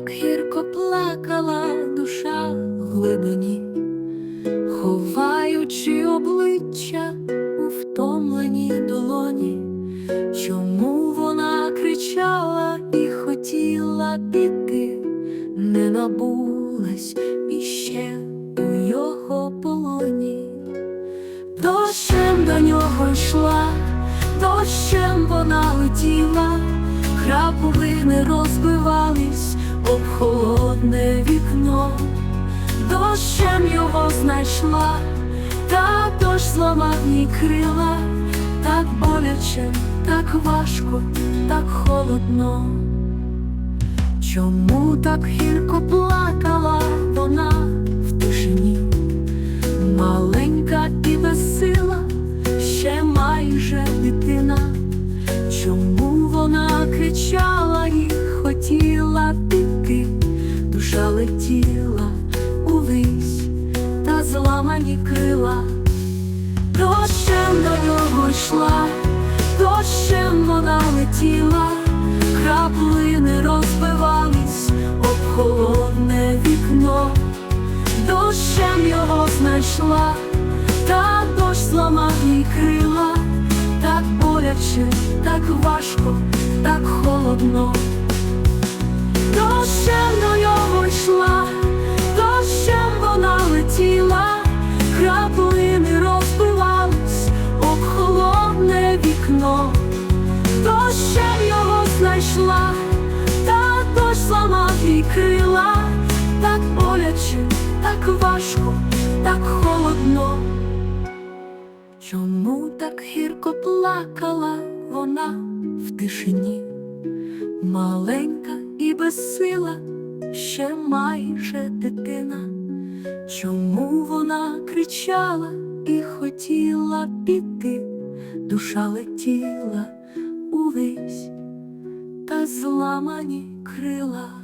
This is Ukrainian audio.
як гірко плакала душа в глибині, ховаючи обличчя у втомленій долоні, чому вона кричала і хотіла піти, не набулась іще у його полоні, дощем до нього йшла, дощем вона летіла, краповини роз холодне вікно, дощем його знайшла, та дощ зламав їй крила, так боляче, так важко, так холодно. Чому так гірко плакала вона в тишині? Маленька і безсила, ще майже дитина. Чому вона кричала і хотіла душа летіла увись та зламані крила, дощем до нього йшла, дощем вона летіла, краплини розбивались об холодне вікно. Дощем його знайшла, та дощ зламав їй крила, так боляче, так важко, так холодно. Дощем зламав крила, так боляче, так важко, так холодно. Чому так гірко плакала вона в тишині? Маленька і безсила, ще майже дитина. Чому вона кричала і хотіла піти, душа летіла увесь та зламані крила.